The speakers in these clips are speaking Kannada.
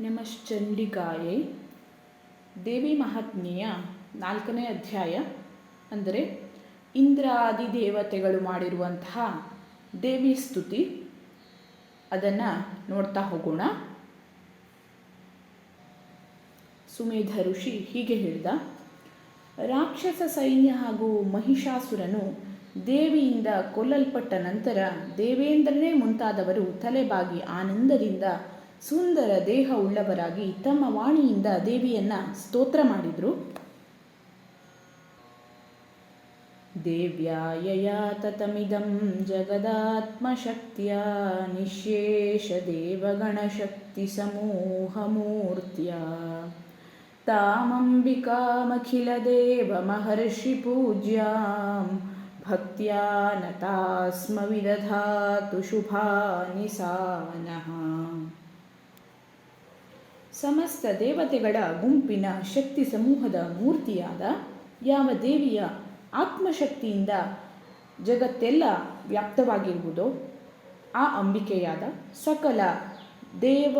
ನಮಶ್ಚಂಡಿಕಾಯೇ ದೇವಿ ಮಹಾತ್ಮೆಯ ನಾಲ್ಕನೇ ಅಧ್ಯಾಯ, ಅಂದರೆ ಇಂದ್ರಾದಿ ದೇವತೆಗಳು ಮಾಡಿರುವಂತಹ ದೇವಿ ಸ್ತುತಿ. ಅದನ್ನು ನೋಡ್ತಾ ಹೋಗೋಣ. ಸುಮೇಧ ಋಷಿ ಹೀಗೆ ಹೇಳಿದ, ರಾಕ್ಷಸ ಸೈನ್ಯ ಹಾಗೂ ಮಹಿಷಾಸುರನು ದೇವಿಯಿಂದ ಕೊಲ್ಲಲ್ಪಟ್ಟ ನಂತರ ದೇವೇಂದ್ರನೇ ಮುಂತಾದವರು ತಲೆಬಾಗಿ ಆನಂದದಿಂದ ಸುಂದರ ದೇಹ ಉಳ್ಳವರಾಗಿ ತಮ್ಮ ವಾಣಿಯಿಂದ ದೇವಿಯನ್ನ ಸ್ತೋತ್ರ ಮಾಡಿದರು. ದೇವ್ಯಾಯಯಾ ತತಮಿದಂ ಜಗದಾತ್ಮಶಕ್ತಿಯ ನಿಶೇಷ ದೇವಗಣಶಕ್ತಿ ಸಮೂಹಮೂರ್ತಿಯ. ತಾಮಂಬಿಕಾಮಖಿಲದೇವಮಹರ್ಷಿ ಪೂಜ್ಯಾಂ. ಭಕ್ತ್ಯಾ ನತಾಸ್ಮ ವಿದಧಾತು ಶುಭಾನಿ ಸಾನಃ ಸಮಸ್ತ ದೇವತೆಗಳ ಗುಂಪಿನ ಶಕ್ತಿ ಸಮೂಹದ ಮೂರ್ತಿಯಾದ ಯಾವ ದೇವಿಯ ಆತ್ಮಶಕ್ತಿಯಿಂದ ಜಗತ್ತೆಲ್ಲ ವ್ಯಾಪ್ತವಾಗಿರುವುದೋ ಆ ಅಂಬಿಕೆಯಾದ ಸಕಲ ದೇವ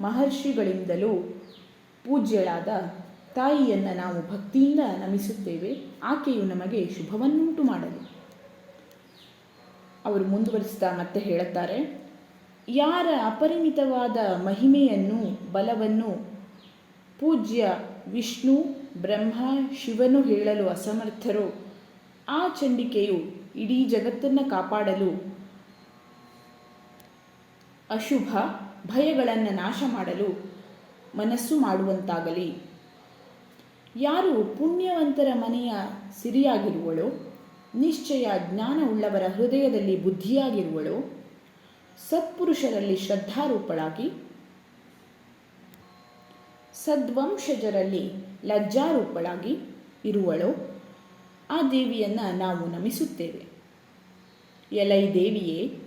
ಮಹರ್ಷಿಗಳಿಂದಲೂ ಪೂಜ್ಯಳಾದ ತಾಯಿಯನ್ನು ನಾವು ಭಕ್ತಿಯಿಂದ ನಮಿಸುತ್ತೇವೆ. ಆಕೆಯು ನಮಗೆ ಶುಭವನ್ನುಂಟು ಮಾಡಲಿ. ಅವರು ಮುಂದುವರಿಸ್ತಾ ಮತ್ತೆ ಹೇಳುತ್ತಾರೆ. ಯಾರ ಅಪರಿಮಿತವಾದ ಮಹಿಮೆಯನ್ನು, ಬಲವನ್ನು ಪೂಜ್ಯ ವಿಷ್ಣು, ಬ್ರಹ್ಮ, ಶಿವನು ಹೇಳಲು ಅಸಮರ್ಥರು. ಆ ಚಂಡಿಕೆಯು ಇಡೀ ಜಗತ್ತನ್ನು ಕಾಪಾಡಲು ಅಶುಭ ಭಯಗಳನ್ನು ನಾಶ ಮಾಡಲು ಮನಸ್ಸು ಮಾಡುವಂತಾಗಲಿ. ಯಾರು ಪುಣ್ಯವಂತರ ಮನೆಯ ಸಿರಿಯಾಗಿರುವಳೋ, ನಿಶ್ಚಯ ಜ್ಞಾನವುಳ್ಳವರ ಹೃದಯದಲ್ಲಿ ಬುದ್ಧಿಯಾಗಿರುವಳೋ ಸತ್ಪುರುಷರಲ್ಲಿ ಶ್ರದ್ಧಾರೂಪಳಾಗಿ, ಸದ್ವಂಶಜರಲ್ಲಿ ಲಜ್ಜಾರೂಪಳಾಗಿ ಇರುವಳೋ, ಆ ದೇವಿಯನ್ನು ನಾವು ನಮಿಸುತ್ತೇವೆ. ಎಲೈ ದೇವಿಯೇ,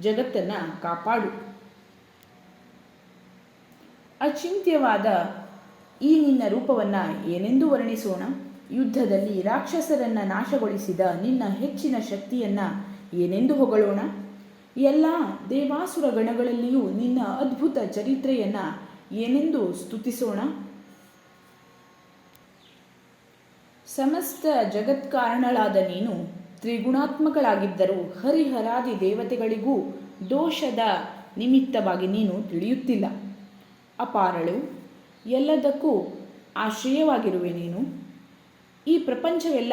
ಜಗತ್ತನ್ನು ಕಾಪಾಡು. ಅಚಿಂತ್ಯವಾದ ಈ ನಿನ್ನ ರೂಪವನ್ನು ಏನೆಂದು ವರ್ಣಿಸೋಣ? ಯುದ್ಧದಲ್ಲಿ ರಾಕ್ಷಸರನ್ನು ನಾಶಗೊಳಿಸಿದ ನಿನ್ನ ಹೆಚ್ಚಿನ ಶಕ್ತಿಯನ್ನು ಏನೆಂದು ಹೊಗಳೋಣ? ಎಲ್ಲ ದೇವಾಸುರ ಗಣಗಳಲ್ಲಿಯೂ ನಿನ್ನ ಅದ್ಭುತ ಚರಿತ್ರೆಯನ್ನು ಏನೆಂದು ಸ್ತುತಿಸೋಣ? ಸಮಸ್ತ ಜಗತ್ಕಾರಣಳಾದ ನೀನು ತ್ರಿಗುಣಾತ್ಮಕಳಾಗಿದ್ದರೂ ಹರಿಹರಾದಿ ದೇವತೆಗಳಿಗೂ ದೋಷದ ನಿಮಿತ್ತವಾಗಿ ನೀನು ತಿಳಿಯುತ್ತಿಲ್ಲ. ಅಪಾರಳು, ಎಲ್ಲದಕ್ಕೂ ಆಶ್ರಯವಾಗಿರುವೆ ನೀನು. ಈ ಪ್ರಪಂಚವೆಲ್ಲ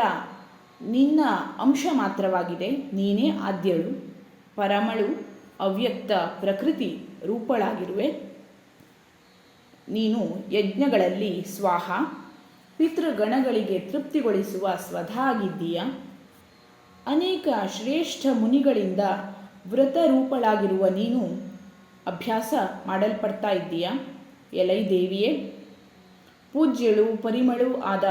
ನಿನ್ನ ಅಂಶ ಮಾತ್ರವಾಗಿದೆ, ನೀನೇ ಆದ್ಯಳು. ಪರಮಳು ಅವ್ಯಕ್ತ ಪ್ರಕೃತಿ ರೂಪಳಾಗಿರುವೆ. ನೀನು ಯಜ್ಞಗಳಲ್ಲಿ ಸ್ವಾಹ, ಪಿತೃಗಣಗಳಿಗೆ ತೃಪ್ತಿಗೊಳಿಸುವ ಸ್ವಧಾಗಿದ್ದೀಯ? ಅನೇಕ ಶ್ರೇಷ್ಠ ಮುನಿಗಳಿಂದ ವ್ರತರೂಪಳಾಗಿರುವ ನೀನು ಅಭ್ಯಾಸ ಮಾಡಲ್ಪಡ್ತಾ ಇದ್ದೀಯ? ಎಲೈ ದೇವಿಯೇ, ಪೂಜ್ಯಳು, ಪರಿಮಳು ಆದ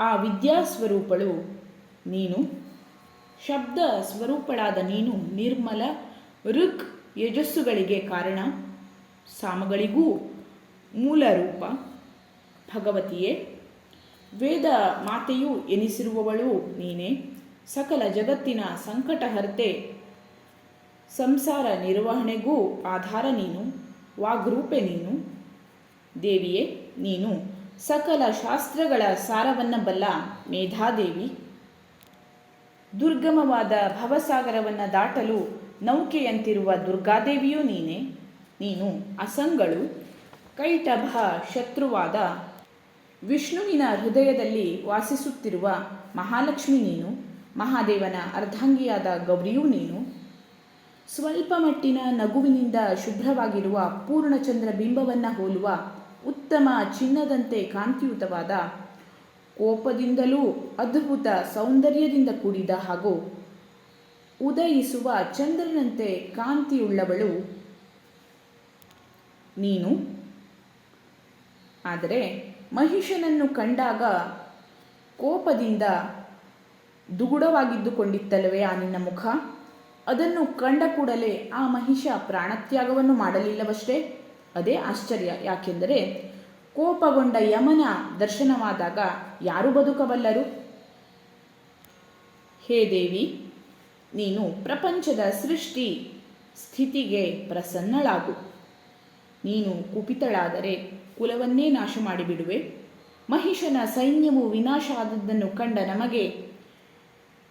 ಆ ವಿದ್ಯಾಸ್ವರೂಪಳು ನೀನು ಶಬ್ದ ಸ್ವರೂಪಳಾದ ನೀನು ನಿರ್ಮಲ ಋಕ್ ಯಜಸ್ಸುಗಳಿಗೆ ಕಾರಣ ಸಾಮಗಳಿಗೂ ಮೂಲ ರೂಪ. ಭಗವತಿಯೇ, ವೇದ ಮಾತೆಯು ಎನಿಸಿರುವವಳು ನೀನೇ. ಸಕಲ ಜಗತ್ತಿನ ಸಂಕಟಹರ್ತೆ ಸಂಸಾರ ನಿರ್ವಹಣೆಗೂ ಆಧಾರ ನೀನು, ವಾಗ್ರೂಪೆ ನೀನು. ದೇವಿಯೇ, ನೀನು ಸಕಲ ಶಾಸ್ತ್ರಗಳ ಸಾರವನ್ನ ಬಲ್ಲ ಮೇಧಾದೇವಿ. ದುರ್ಗಮವಾದ ಭವಸಾಗರವನ್ನು ದಾಟಲು ನೌಕೆಯಂತಿರುವ ದುರ್ಗಾದೇವಿಯೂ ನೀನೆ. ನೀನು ಅಸಂಗಳು, ಕೈಟಭ ಶತ್ರುವಾದ, ವಿಷ್ಣುವಿನ ಹೃದಯದಲ್ಲಿ ವಾಸಿಸುತ್ತಿರುವ ಮಹಾಲಕ್ಷ್ಮಿ ನೀನು, ಮಹಾದೇವನ ಅರ್ಧಾಂಗಿಯಾದ ಗೌರಿಯೂ ನೀನು. ಸ್ವಲ್ಪ ಮಟ್ಟಿನ ನಗುವಿನಿಂದ ಶುಭ್ರವಾಗಿರುವ ಪೂರ್ಣಚಂದ್ರ ಬಿಂಬವನ್ನು ಹೋಲುವ ಉತ್ತಮ ಚಿನ್ನದಂತೆ ಕಾಂತಿಯುತವಾದ ಕೋಪದಿಂದಲೂ ಅದ್ಭುತ ಸೌಂದರ್ಯದಿಂದ ಕೂಡಿದ ಹಾಗೂ ಉದಯಿಸುವ ಚಂದ್ರನಂತೆ ಕಾಂತಿಯುಳ್ಳವಳು. ನೀನು? ಆದರೆ ಮಹಿಷನನ್ನು ಕಂಡಾಗ ಕೋಪದಿಂದ ದುಗುಡವಾಗಿದ್ದುಕೊಂಡಿತ್ತಲ್ಲವೇ ಆ ನಿನ್ನ ಮುಖ? ಅದನ್ನು ಕಂಡ ಕೂಡಲೇ ಆ ಮಹಿಷ ಪ್ರಾಣತ್ಯಾಗವನ್ನು ಮಾಡಲಿಲ್ಲವಷ್ಟೇ? ಅದೇ ಆಶ್ಚರ್ಯ. ಯಾಕೆಂದರೆ ಕೋಪಗೊಂಡ ಯಮನ ದರ್ಶನವಾದಾಗ ಯಾರು ಬದುಕಬಲ್ಲರು? ಹೇ ದೇವಿ, ನೀನು ಪ್ರಪಂಚದ ಸೃಷ್ಟಿ ಸ್ಥಿತಿಗೆ ಪ್ರಸನ್ನಳಾಗು. ನೀನು ಕುಪಿತಳಾದರೆ ಕುಲವನ್ನೇ ನಾಶ ಮಾಡಿಬಿಡುವೆ ಮಹಿಷನ ಸೈನ್ಯವು ವಿನಾಶ ಆದದ್ದನ್ನು ಕಂಡ ನಮಗೆ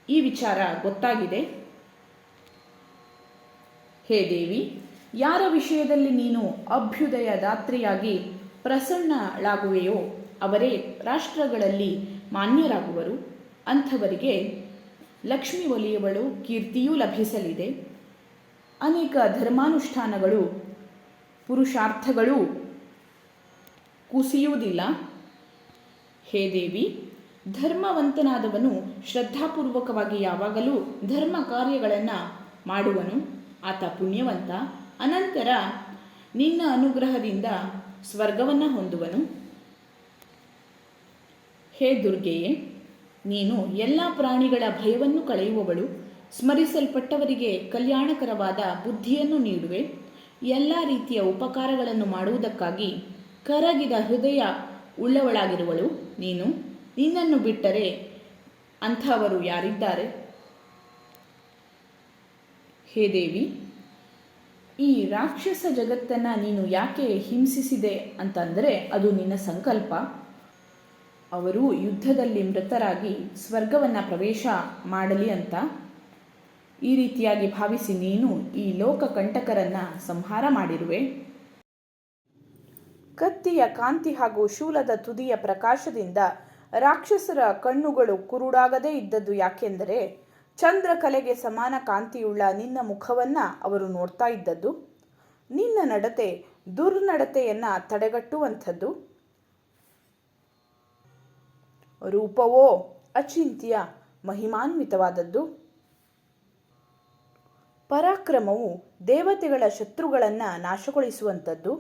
ಈ ವಿಚಾರ ಗೊತ್ತಾಗಿದೆ. ಹೇ ದೇವಿ, ಯಾರ ವಿಷಯದಲ್ಲಿ ನೀನು ಅಭ್ಯುದಯ ದಾತ್ರಿಯಾಗಿ ಪ್ರಸನ್ನಳಾಗುವೆಯೋ, ಅವರೇ ರಾಷ್ಟ್ರಗಳಲ್ಲಿ ಮಾನ್ಯರಾಗುವರು. ಅಂಥವರಿಗೆ ಲಕ್ಷ್ಮಿ ಒಲಿಯವಳು ಕೀರ್ತಿಯೂ ಲಭಿಸಲಿದೆ. ಅನೇಕ ಧರ್ಮಾನುಷ್ಠಾನಗಳು ಪುರುಷಾರ್ಥಗಳು ಕುಸಿಯುವುದಿಲ್ಲ. ಹೇ ದೇವಿ, ಧರ್ಮವಂತನಾದವನು ಶ್ರದ್ಧಾಪೂರ್ವಕವಾಗಿ ಯಾವಾಗಲೂ ಧರ್ಮ ಕಾರ್ಯಗಳನ್ನು ಮಾಡುವನು. ಆತ ಪುಣ್ಯವಂತ. ಅನಂತರ ನಿನ್ನ ಅನುಗ್ರಹದಿಂದ ಸ್ವರ್ಗವನ್ನು ಹೊಂದುವನು. ಹೇ ದುರ್ಗೆಯೇ, ನೀನು ಎಲ್ಲ ಪ್ರಾಣಿಗಳ ಭಯವನ್ನು ಕಳೆಯುವವಳು. ಸ್ಮರಿಸಲ್ಪಟ್ಟವರಿಗೆ ಕಲ್ಯಾಣಕರವಾದ ಬುದ್ಧಿಯನ್ನು ನೀಡುವೆ. ಎಲ್ಲ ರೀತಿಯ ಉಪಕಾರಗಳನ್ನು ಮಾಡುವುದಕ್ಕಾಗಿ ಕರಗಿದ ಹೃದಯ ಉಳ್ಳವಳಾಗಿರುವಳು. ನೀನು ನಿನ್ನನ್ನು ಬಿಟ್ಟರೆ ಅಂಥವರು ಯಾರಿದ್ದಾರೆ? ಹೇ ದೇವಿ ಈ ರಾಕ್ಷಸ ಜಗತ್ತನ್ನು ನೀನು ಯಾಕೆ ಹಿಂಸಿಸಿದೆ ಅಂತಂದರೆ ಅದು ನಿನ್ನ ಸಂಕಲ್ಪ. ಅವರು ಯುದ್ಧದಲ್ಲಿ ಮೃತರಾಗಿ ಸ್ವರ್ಗವನ್ನು ಪ್ರವೇಶ ಮಾಡಲಿ ಅಂತ. ಈ ರೀತಿಯಾಗಿ ಭಾವಿಸಿ ನೀನು ಈ ಲೋಕ ಕಂಟಕರನ್ನು ಸಂಹಾರ ಮಾಡಿರುವೆ. ಕತ್ತಿಯ ಕಾಂತಿ ಹಾಗೂ ಶೂಲದ ತುದಿಯ ಪ್ರಕಾಶದಿಂದ ರಾಕ್ಷಸರ ಕಣ್ಣುಗಳು ಕುರುಡಾಗದೇ ಇದ್ದದ್ದು ಯಾಕೆಂದರೆ ಚಂದ್ರಕಲೆಗೆ ಸಮಾನ ಕಾಂತಿಯುಳ್ಳ ನಿನ್ನ ಮುಖವನ್ನು ಅವರು ನೋಡ್ತಾ ಇದ್ದದ್ದು? ನಿನ್ನ ನಡತೆ ದುರ್ನಡತೆಯನ್ನು ತಡೆಗಟ್ಟುವಂಥದ್ದು? ರೂಪವೋ ಅಚಿಂತ್ಯ ಮಹಿಮಾನ್ವಿತವಾದದ್ದು? ಪರಾಕ್ರಮವು ದೇವತೆಗಳ ಶತ್ರುಗಳನ್ನು ನಾಶಗೊಳಿಸುವಂಥದ್ದು?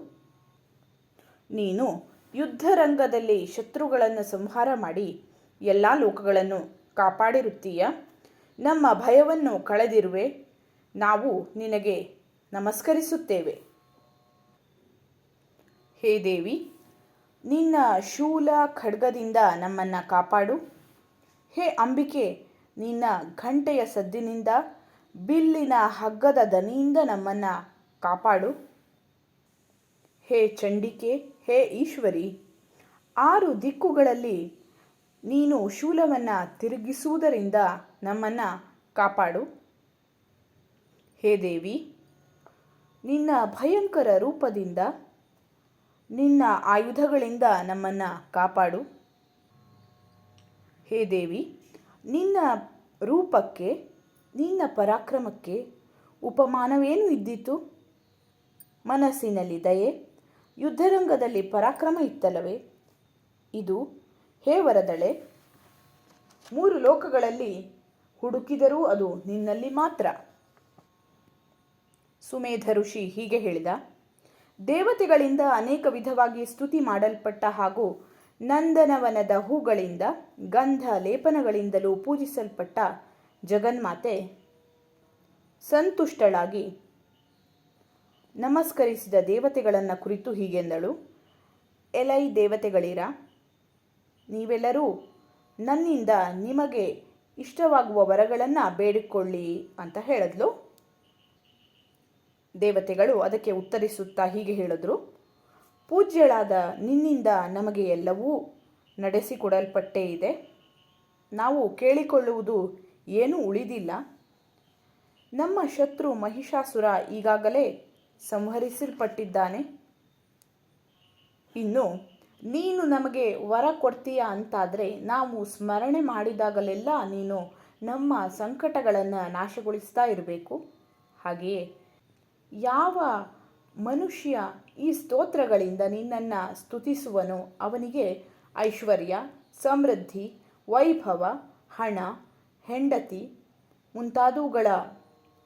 ನೀನು ಯುದ್ಧರಂಗದಲ್ಲಿ ಶತ್ರುಗಳನ್ನು ಸಂಹಾರ ಮಾಡಿ ಎಲ್ಲ ಲೋಕಗಳನ್ನು ಕಾಪಾಡಿರುತ್ತೀಯ? ನಮ್ಮ ಭಯವನ್ನು ಕಳೆದಿರುವೆ. ನಾವು ನಿನಗೆ ನಮಸ್ಕರಿಸುತ್ತೇವೆ. ಹೇ ದೇವಿ, ನಿನ್ನ ಶೂಲ ಖಡ್ಗದಿಂದ ನಮ್ಮನ್ನು ಕಾಪಾಡು. ಹೇ ಅಂಬಿಕೆ, ನಿನ್ನ ಘಂಟೆಯ ಸದ್ದಿನಿಂದ ಬಿಲ್ಲಿನ ಹಗ್ಗದ ದನಿಯಿಂದ ನಮ್ಮನ್ನು ಕಾಪಾಡು. ಹೇ ಚಂಡಿಕೆ, ಹೇ ಈಶ್ವರಿ, ಆರು ದಿಕ್ಕುಗಳಲ್ಲಿ ನೀನು ಶೂಲವನ್ನು ತಿರುಗಿಸುವುದರಿಂದ ನಮ್ಮನ್ನು ಕಾಪಾಡು. ಹೇ ದೇವಿ, ನಿನ್ನ ಭಯಂಕರ ರೂಪದಿಂದ, ನಿನ್ನ ಆಯುಧಗಳಿಂದ ನಮ್ಮನ್ನು ಕಾಪಾಡು. ಹೇ ದೇವಿ, ನಿನ್ನ ರೂಪಕ್ಕೆ, ನಿನ್ನ ಪರಾಕ್ರಮಕ್ಕೆ ಉಪಮಾನವೇನು ಇದ್ದಿತು? ಮನಸ್ಸಿನಲ್ಲಿ ದಯೆ, ಯುದ್ಧರಂಗದಲ್ಲಿ ಪರಾಕ್ರಮ ಇತ್ತಲ್ಲವೇ? ಇದು ಹೇ ವರದಳೆ, ಮೂರು ಲೋಕಗಳಲ್ಲಿ ಹುಡುಕಿದರೂ ಅದು ನಿನ್ನಲ್ಲಿ ಮಾತ್ರ. ಸುಮೇಧ ಋಷಿ ಹೀಗೆ ಹೇಳಿದ, ದೇವತೆಗಳಿಂದ ಅನೇಕ ವಿಧವಾಗಿ ಸ್ತುತಿ ಮಾಡಲ್ಪಟ್ಟ ಹಾಗೂ ನಂದನವನದ ಹೂಗಳಿಂದ, ಗಂಧ ಲೇಪನಗಳಿಂದಲೂ ಪೂಜಿಸಲ್ಪಟ್ಟ ಜಗನ್ಮಾತೆ ಸಂತುಷ್ಟಳಾಗಿ ನಮಸ್ಕರಿಸಿದ ದೇವತೆಗಳನ್ನು ಕುರಿತು ಹೀಗೆಂದಳು, ಎಲೈ ದೇವತೆಗಳಿರ? ನೀವೆಲ್ಲರೂ ನನ್ನಿಂದ ನಿಮಗೆ ಇಷ್ಟವಾಗುವ ವರಗಳನ್ನು ಬೇಡಿಕೊಳ್ಳಿ ಅಂತ ಹೇಳಿದ್ಲು. ದೇವತೆಗಳು ಅದಕ್ಕೆ ಉತ್ತರಿಸುತ್ತಾ ಹೀಗೆ ಹೇಳಿದ್ರು. ಪೂಜ್ಯಳಾದ ನಿನ್ನಿಂದ ನಮಗೆ ಎಲ್ಲವೂ ನಡೆಸಿಕೊಡಲ್ಪಟ್ಟೇ ಇದೆ. ನಾವು ಕೇಳಿಕೊಳ್ಳುವುದು ಏನೂ ಉಳಿದಿಲ್ಲ. ನಮ್ಮ ಶತ್ರು ಮಹಿಷಾಸುರ ಈಗಾಗಲೇ ಸಂಹರಿಸಲ್ಪಟ್ಟಿದ್ದಾನೆ. ಇನ್ನು ನೀನು ನಮಗೆ ವರ ಕೊಡ್ತೀಯ ಅಂತಾದರೆ ನಾವು ಸ್ಮರಣೆ ಮಾಡಿದಾಗಲೆಲ್ಲ ನೀನು ನಮ್ಮ ಸಂಕಟಗಳನ್ನು ನಾಶಗೊಳಿಸ್ತಾ ಇರಬೇಕು. ಹಾಗೆಯೇ ಯಾವ ಮನುಷ್ಯ ಈ ಸ್ತೋತ್ರಗಳಿಂದ ನಿನ್ನನ್ನು ಸ್ತುತಿಸುವನೋ ಅವನಿಗೆ ಐಶ್ವರ್ಯ, ಸಮೃದ್ಧಿ, ವೈಭವ, ಹಣ, ಹೆಂಡತಿ ಮುಂತಾದವುಗಳ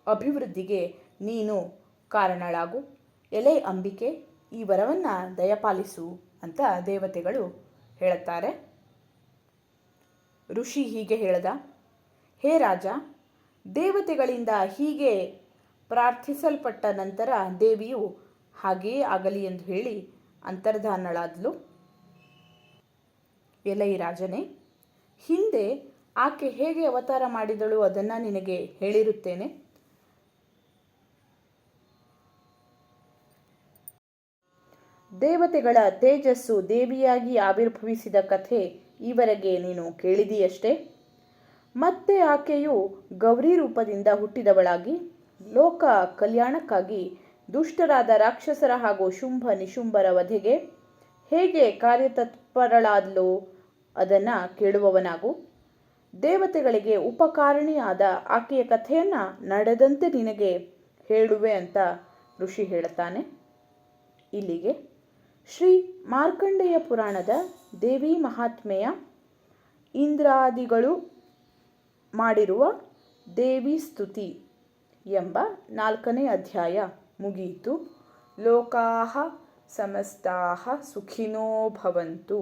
ಅಭಿವೃದ್ಧಿಗೆ ನೀನು ಕಾರಣಳಾಗು. ಎಲೆ ಅಂಬಿಕೆ ಈ ವರವನ್ನು ದಯಪಾಲಿಸು ಅಂತ ದೇವತೆಗಳು ಹೇಳುತ್ತಾರೆ. ಋಷಿ ಹೀಗೆ ಹೇಳ್ದ, ಹೇ ರಾಜ, ದೇವತೆಗಳಿಂದ ಹೀಗೆ ಪ್ರಾರ್ಥಿಸಲ್ಪಟ್ಟ ನಂತರ ದೇವಿಯು ಹಾಗೆಯೇ ಆಗಲಿ ಎಂದು ಹೇಳಿ ಅಂತರ್ಧಾನಳಾದ್ಲು ಎಲೈ ರಾಜನೇ, ಹಿಂದೆ ಆಕೆ ಹೇಗೆ ಅವತಾರ ಮಾಡಿದಳು ಅದನ್ನು ನಿನಗೆ ಹೇಳಿರುತ್ತೇನೆ. ದೇವತೆಗಳ ತೇಜಸ್ಸು ದೇವಿಯಾಗಿ ಆವಿರ್ಭವಿಸಿದ ಕಥೆ ಈವರೆಗೆ ನೀನು ಕೇಳಿದೆಯಷ್ಟೇ? ಮತ್ತೆ ಆಕೆಯು ಗೌರಿ ರೂಪದಿಂದ ಹುಟ್ಟಿದವಳಾಗಿ, ಲೋಕ ಕಲ್ಯಾಣಕ್ಕಾಗಿ ದುಷ್ಟರಾದ ರಾಕ್ಷಸರ ಹಾಗೂ ಶುಂಭ ನಿಶುಂಭರ ವಧೆಗೆ ಹೇಗೆ ಕಾರ್ಯತತ್ಪರಳಾದ್ಲೋ? ಅದನ್ನು ಕೇಳುವವನಾಗು. ದೇವತೆಗಳಿಗೆ ಉಪಕಾರಣಿಯಾದ ಆಕೆಯ ಕಥೆಯನ್ನು ನಡೆದಂತೆ ನಿನಗೆ ಹೇಳುವೆ ಅಂತ ಋಷಿ ಹೇಳುತ್ತಾನೆ. ಇಲ್ಲಿಗೆ. ಶ್ರೀ ಮಾರ್ಕಂಡೇಯ ಪುರಾಣದ ದೇವಿ ಮಹಾತ್ಮೆಯ ಇಂದ್ರಾದಿಗಳು ಮಾಡಿರುವ ದೇವಿ ಸ್ತುತಿ ಎಂಬ ನಾಲ್ಕನೇ ಅಧ್ಯಾಯ ಮುಗಿಯಿತು. ಲೋಕಾಹ ಸಮಸ್ತಾಹ ಸುಖಿನೋ ಭವಂತು.